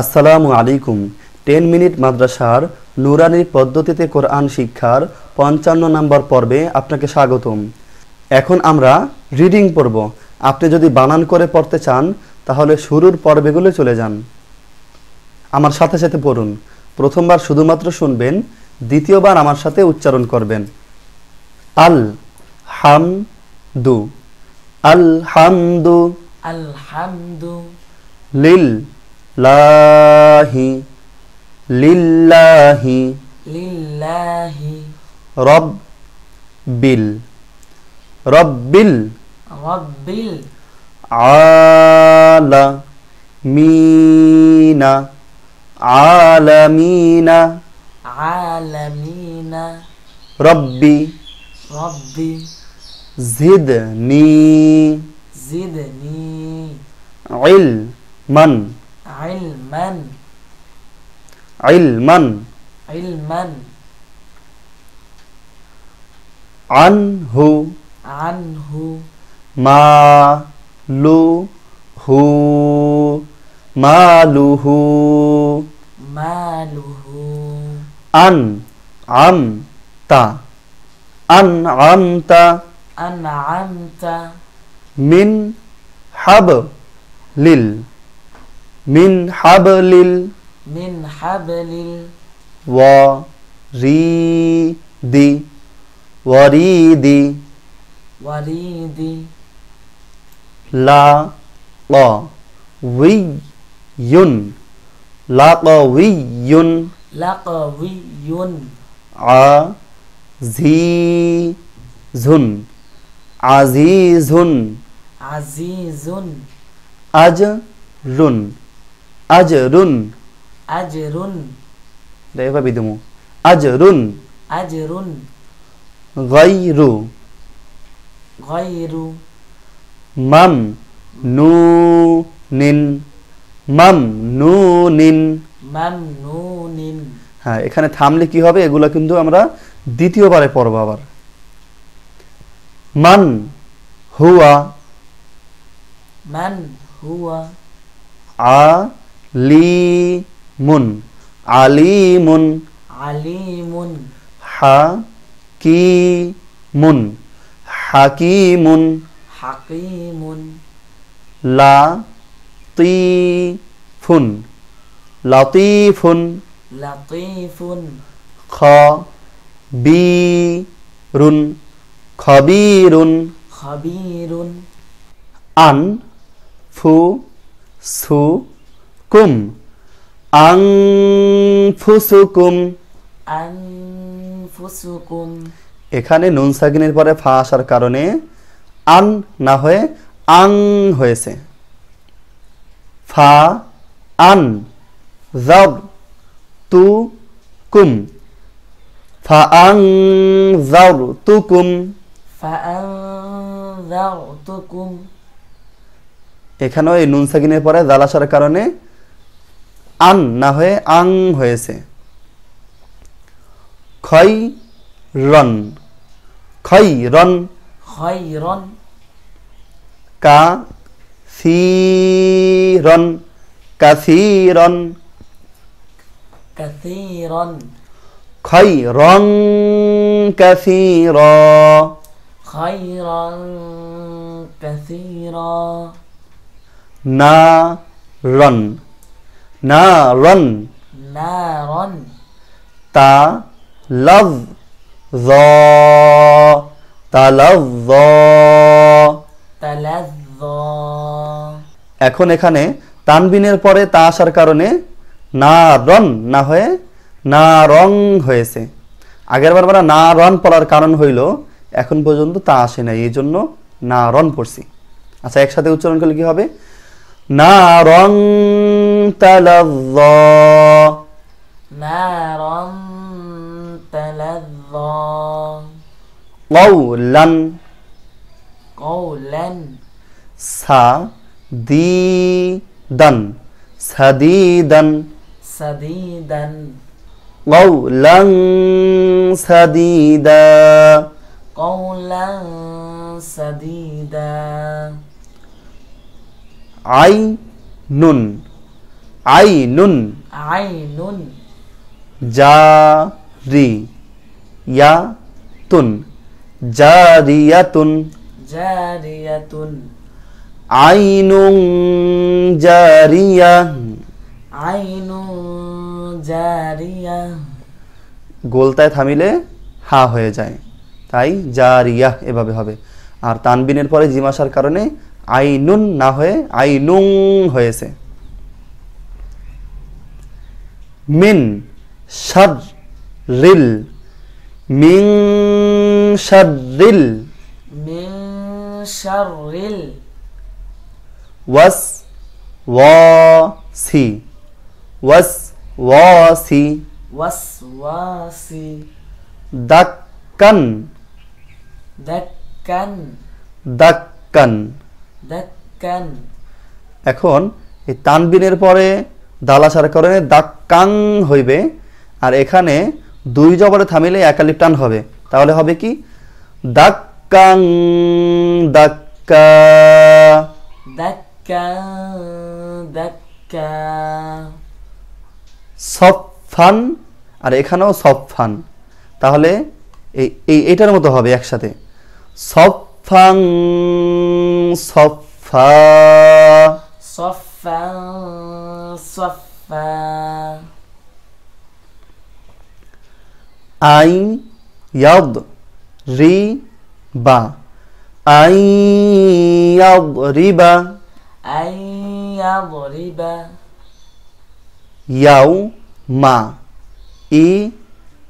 আসসালামু আলাইকুম। Ten minute মাদ্রাসার নুরানি পদ্ধতিতে কোরআন শিক্ষার পঞ্চান্ন নম্বর পর্বে আপনাকে স্বাগতম। এখন আমরা রিডিং পড়ব। আপনি যদি বানান করে পড়তে চান তাহলে শুরুর পর্বেগুলো চলে যান। আমার সাথে সাথে পড়ুন। প্রথমবার শুধুমাত্র শুনবেন দ্বিতীয়বার আমার সাথে উচ্চারণ করবেন। আল হাম দু আল হামদু। আলহামদু লিল লাহি লিল্লাহি লিল্লাহি রব বিল রব্বিল রব্বিল আলা মিনা আলামিনা আলামিনা রব্বি রব্বি জিদনি জিদনি ইলমান ইলমান ইলমান ইলমান আনহু আনহু মালুহু মালুহু মালুহু আন আম তা আন আম তা আনআমতা মিন হাব লিল মিন হাব লিল হাবলিল ওয়ারিদি ওয়ারিদি ওয়ারিদি লা ল উই ইউন লা ক উই ইউন লাকওয়িয়ুন আজিজুন আজিজুন আজিজুন আজরুন আজরুন। আজরুন। দেখবা বিদমু আজরুন। আজরুন। গাইরু গায়রু। মাম নুনিন মাম নুনিন মামনুনিন হ্যাঁ এখানে থামলে কি হবে? এগুলো কিন্তু আমরা দ্বিতীয়বারে পড়ব আবার। মান হুয়া। মান হুয়া। আলিমুন আলিমুন আলিমুন। হাকিমুন হাকিমুন হাকিমুন। লাতিফুন লাতিফুন লাতিফুন। খবিরুন খবিরুন। খাবিরুন। আন ফু সু কুম আং ফুসুকুম আনফুসুকুম এখানে নুন সাকিনের পরে ফা আসার কারণে আন না হয়ে আং হয়েছে। ফা আন জব তু কুম। ফা আং জব তু কুম। এখানেও এই নুন সাকিনের পরে জাল আসার কারণে আন না হয়ে আং হয়েছে খই রন খই রন খায়রান কা সিরন কাসিরন কাসীরান খই রং কাসির খায়রান কাসীরা না রন না রন নারান। তা লভ জ তা লভ তালাজ্জা এখন এখানে তানবিনের পরে তা আসার কারণে না রন না হয়ে না রং হয়েছে। আগের বার না রন পড়ার কারণ হইল এখন পর্যন্ত তা আসে নাই এই জন্য না রন পড়ছি। আচ্ছা একসাথে উচ্চারণ করলে কি হবে? না রং তালাজ্জ নারান তালাজ্জা কওলান কওলান সা দি দান সাদিদান সাদিদান কওলান কওলান সাদিদা আই নুন। আইনুন আইনুন জারি। ইয়াতুন। জারিয়াতুন। জারিয়াতুন। আইনুন জারিয়া। আইনু জারিয়া। গোলতায় থামিলে হা হয়ে যায়। তাই জারিয়া এভাবে হবে। আর তানবিনের পরে জিমাসার কারণে আইনুন না হয়ে আইনুং হয়েছে। মিন সার রিল মিং শাররিল মিন শাররিল। ওয়াস ওয়াসি ওয়াস ওয়াসি। ওয়াসওয়াসি দাক্কান দাক্কান। দাক্কান। দাক্কান। এখন এই তানবিনের পরে দাল আসার কারণে দাক্কাং হইবে আর এখানে দুই জবরে থামিলে একালিপ টান হবে। তাহলে হবে কি? দাক্কাং দাক্কা দাক্কা দাক্কা সফান আর এখানেও সফান তাহলে এই এই এটার মতো হবে একসাথে। সফাং Safa Só Sofá. Só Sofá. Ain yad riba. Ain yad riba. Ain yad riba. Yau ma. I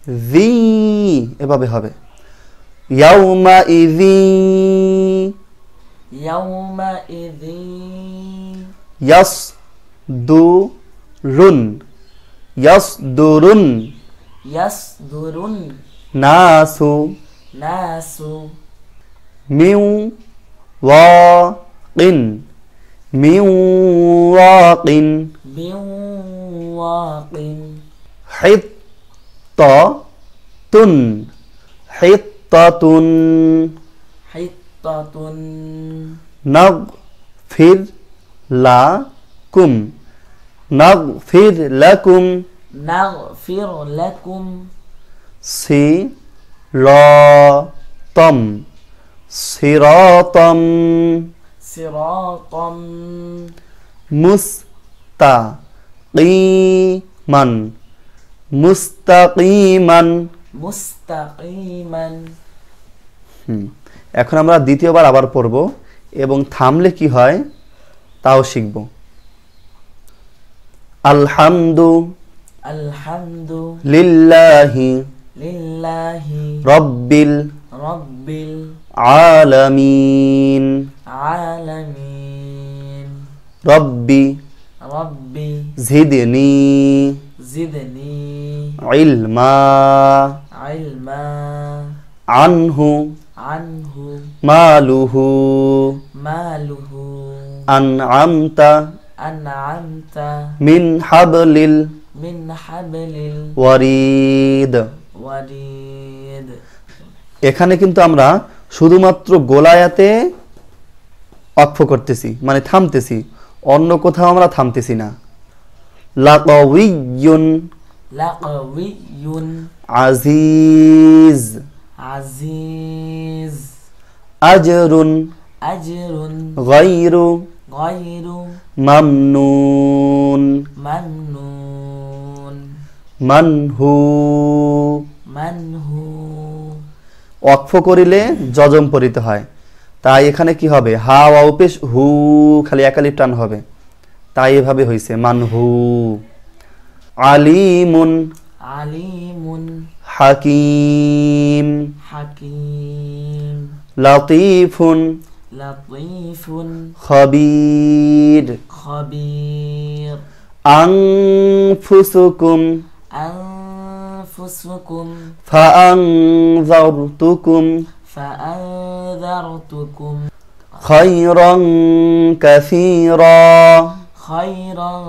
vi. এভাবে হবে ইয়াউমা ইযিন يومئذ. يصدرون يصدرون يصدرن. ناس ناس من واق. من واق. من واق. حطة. حطة. حطة. নগফির লাকুম নগফির লাকুম। নগফির লাকুম সিরাতম। সিরাতম। মুস্তাকিমান মুস্তাকিমান। মুস্তাকিমান। হুম। এখন আমরা দ্বিতীয়বার আবার পড়ব এবং থামলে কি হয় তাও শিখব। আলহামদু আলহামদু লিল্লাহি লিল্লাহি রব্বিল রব্বিল আলামিন। আলামিন। রব্বি রব্বি জিদনি জিদনি। ইলমা ইলমা আনহু আনহু মালুহু। মালুহু। আনআমতা। আনআমতা। মিন হাবলিল মিন হাবলিল ওয়ারিদ। ওয়ারিদ। এখানে কিন্তু আমরা শুধুমাত্র গোলায়াতে অক্ষ করতেছি মানে থামতেছি অন্য কোথাও আমরা থামতেছি না। লাকাউইয়ুন লাকাউইয়ুন আজিজ। আজিজ। আজরুন আজরুন গাইরু গাইরু মামনুন মামনুন মানহু মানহু অক্ষ করিলে যজম পরিত হয়। তাই এখানে কি হবে? হা ওয়া উপেশ হু খালি একালি টান হবে। তাই এভাবে হইছে মানহু। আলিমুন আলিমুন হাকিম। হাকিম। لطيف لطيف خبير. خبير. أنفسكم أنفسكم. فأنذرتكم فأنذرتكم. خيرا كثيرا. خيرا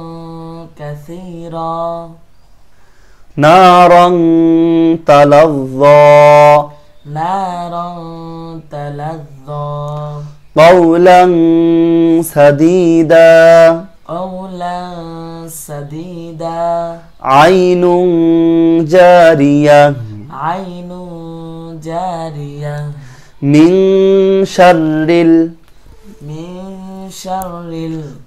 كثيرا. نارا تلظى. نارا تلظى قولا سديدا. قولا سديدا. عين جارية. عين جارية. من شر من شر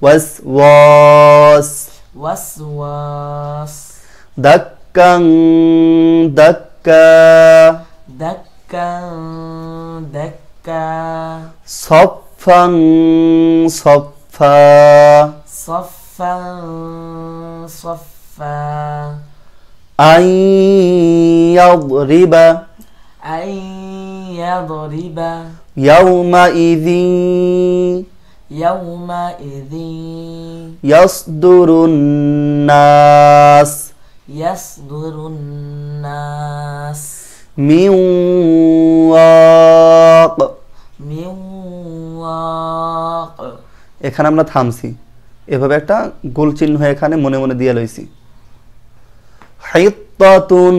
الوسواس الوسواس دكا دكا. دكا دكا. صفا صفا. صفا صفا. أن يضرب. أن يضرب. يومئذ. يومئذ. يصدر الناس. يصدر الناس. من واق এখানে আমরা থামছি। এভাবে একটা গোল চিহ্ন হয়ে এখানে মনে মনে দিয়ে লইছি। হাইত্তাতুন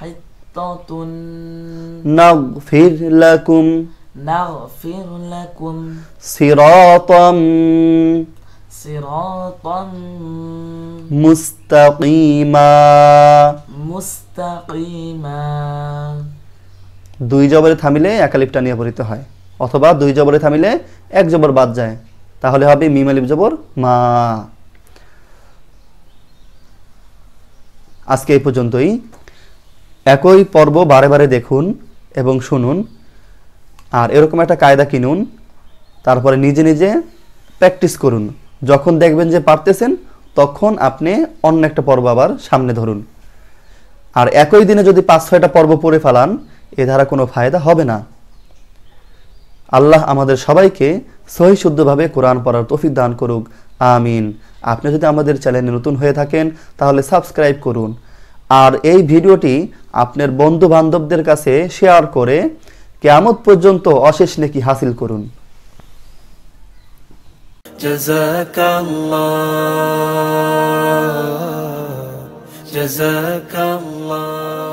হাইত্তাতুন নাগফির লাকুম নাগফির লাকুম সিরাতাম সিরাতাম মুস্তাকিমা। মুস্তাকিমা। দুই জবরে থামিলে একালিপটা নিয়ে পড়িতে হয়। অথবা দুই জবরে থামিলে এক জবর বাদ যায়। তাহলে হবে মিম আলিফ জবর মা। আজকে এই পর্যন্তই। একই পর্ব বারে বারে দেখুন এবং শুনুন। আর এরকম একটা কায়দা কিনুন, তারপরে নিজে নিজে প্র্যাকটিস করুন। যখন দেখবেন যে পারতেছেন, তখন আপনি অন্য একটা পর্ব আবার সামনে ধরুন। আর একই দিনে যদি পাঁচ ছয়টা পর্ব পড়ে ফেলান, এ দ্বারা কোনো ফায়দা হবে না। আল্লাহ আমাদের সবাইকে সহি শুদ্ধভাবে কোরআন পড়ার তৌফিক দান করুক আমিন আপনি যদি আমাদের চ্যানেলে নতুন হয়ে থাকেন তাহলে সাবস্ক্রাইব করুন আর এই ভিডিওটি আপনার বন্ধু বান্ধবদের কাছে শেয়ার করে কেয়ামত পর্যন্ত অশেষ নেকি হাসিল করুন جزاك الله جزاك الله